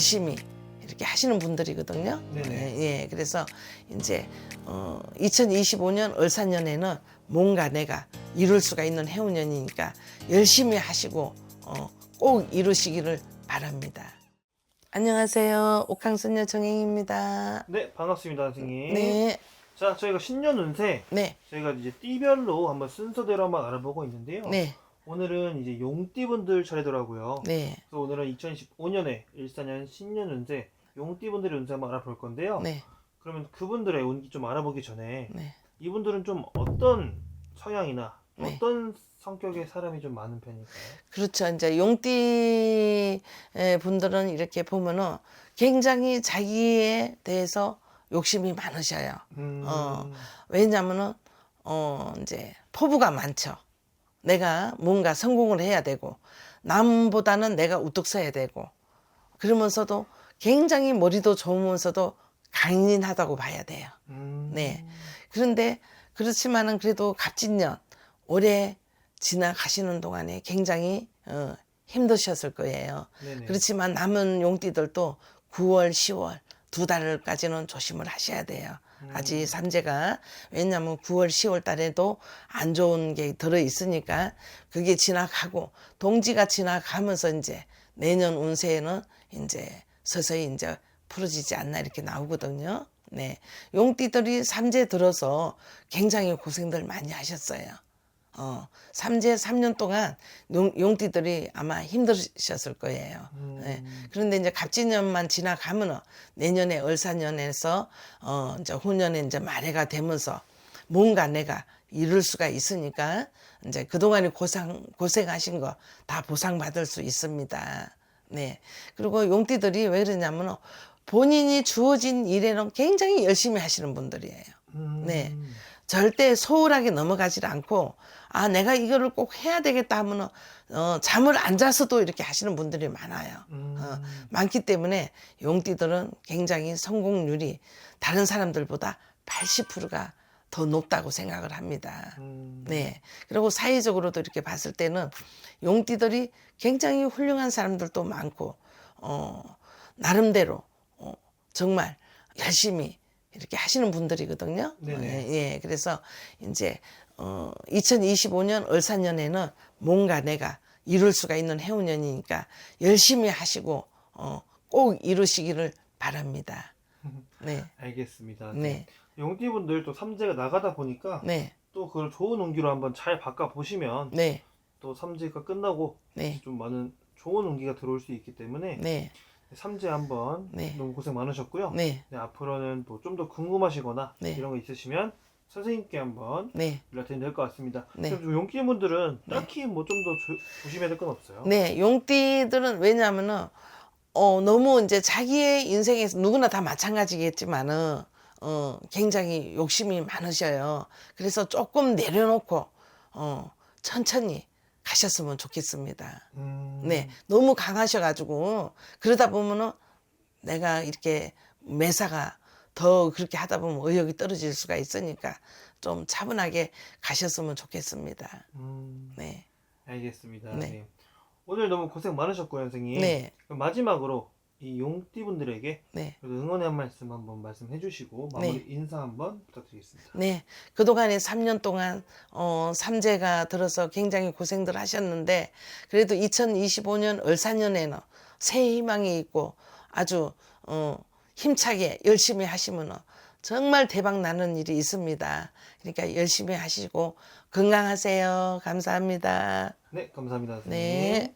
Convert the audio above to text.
열심히 이렇게 하시는 분들이거든요. 네네. 예, 예. 그래서 이제 어 2025년 을사년에는 뭔가 내가 이룰 수가 있는 해운년이니까 열심히 하시고 어, 꼭 이루시기를 바랍니다. 안녕하세요. 옥황선녀 정행입니다. 네, 반갑습니다, 선생님. 네, 자, 저희가 신년 운세 네, 저희가 이제 띠별로 한번 순서대로 한번 알아보고 있는데요. 네, 오늘은 이제 용띠분들 차례더라고요. 네, 그래서 오늘은 2015년에 일사년 신년 운세 용띠분들의 운세 한번 알아볼 건데요. 네, 그러면 그분들의 운기 좀 알아보기 전에 네. 이분들은 좀 어떤 성향이나 네. 어떤 성격의 사람이 좀 많은 편일까요? 그렇죠. 이제 용띠 에, 분들은 이렇게 보면은 굉장히 자기에 대해서 욕심이 많으셔요. 음, 어. 왜냐면은 어 이제 포부가 많죠. 내가 뭔가 성공을 해야 되고 남보다는 내가 우뚝 서야 되고 그러면서도 굉장히 머리도 좋으면서도 강인하다고 봐야 돼요. 음, 네. 그런데 그렇지만은 그래도 갑진년 올해 지나가시는 동안에 굉장히 어, 힘드셨을 거예요. 네네. 그렇지만 남은 용띠들도 9월, 10월 두 달까지는 조심을 하셔야 돼요. 음. 아직 삼재가 왜냐하면 9월, 10월 달에도 안 좋은 게 들어 있으니까 그게 지나가고 동지가 지나가면서 이제 내년 운세에는 이제 서서히 이제 풀어지지 않나 이렇게 나오거든요. 네, 용띠들이 삼재 들어서 굉장히 고생들 많이 하셨어요. 어, 삼재 3년 동안 용, 용띠들이 아마 힘드셨을 거예요. 음. 네. 그런데 이제 갑진년만 지나가면은 내년에 을사년에서 어, 이제 후년에 이제 말해가 되면서 뭔가 내가 이룰 수가 있으니까 이제 그동안에 고생, 고생하신 거 다 보상받을 수 있습니다. 네. 그리고 용띠들이 왜 그러냐면은 본인이 주어진 일에는 굉장히 열심히 하시는 분들이에요. 음, 네. 절대 소홀하게 넘어가지 않고 아 내가 이거를 꼭 해야 되겠다 하면은 어, 잠을 안 자서도 이렇게 하시는 분들이 많아요. 음, 어, 많기 때문에 용띠들은 굉장히 성공률이 다른 사람들보다 80%가 더 높다고 생각을 합니다. 음, 네. 그리고 사회적으로도 이렇게 봤을 때는 용띠들이 굉장히 훌륭한 사람들도 많고, 어, 나름대로, 어, 정말 열심히 이렇게 하시는 분들이거든요. 네네. 예, 예. 그래서 이제, 어, 2025년 을사년에는 뭔가 내가 이룰 수가 있는 해운년이니까 열심히 하시고, 어, 꼭 이루시기를 바랍니다. 네. 알겠습니다. 네. 용띠분들 또 삼재가 나가다 보니까 네. 또 그걸 좋은 운기로 한번 잘 바꿔 보시면 네. 또 삼재가 끝나고 네. 좀 많은 좋은 운기가 들어올 수 있기 때문에 네. 삼재 한번 네. 너무 고생 많으셨고요. 네. 네, 앞으로는 뭐좀더 궁금하시거나 네. 이런 거 있으시면 선생님께 한번 네. 연락드리면 될 것 같습니다. 네. 그럼 용띠분들은 딱히 뭐 좀 더 조심해야 될 건 없어요. 네, 용띠들은 왜냐하면은 어 너무 이제 자기의 인생에서 누구나 다 마찬가지겠지만은 어 굉장히 욕심이 많으셔요. 그래서 조금 내려놓고 어 천천히 가셨으면 좋겠습니다. 음, 네, 너무 강하셔가지고 그러다 보면은 내가 이렇게 매사가 더 그렇게 하다 보면 의욕이 떨어질 수가 있으니까 좀 차분하게 가셨으면 좋겠습니다. 음, 네, 알겠습니다. 네. 네. 오늘 너무 고생 많으셨고요, 선생님. 네, 그럼 마지막으로 이 용띠분들에게 네. 응원의 한 말씀 한번 말씀해 주시고 마무리 인사 한번 부탁드리겠습니다. 네, 그동안에 3년 동안 어, 삼재가 들어서 굉장히 고생들 하셨는데 그래도 2025년 을사년에는 새 희망이 있고 아주 어, 힘차게 열심히 하시면 정말 대박 나는 일이 있습니다. 그러니까 열심히 하시고 건강하세요. 감사합니다. 네, 감사합니다. 선생님. 네.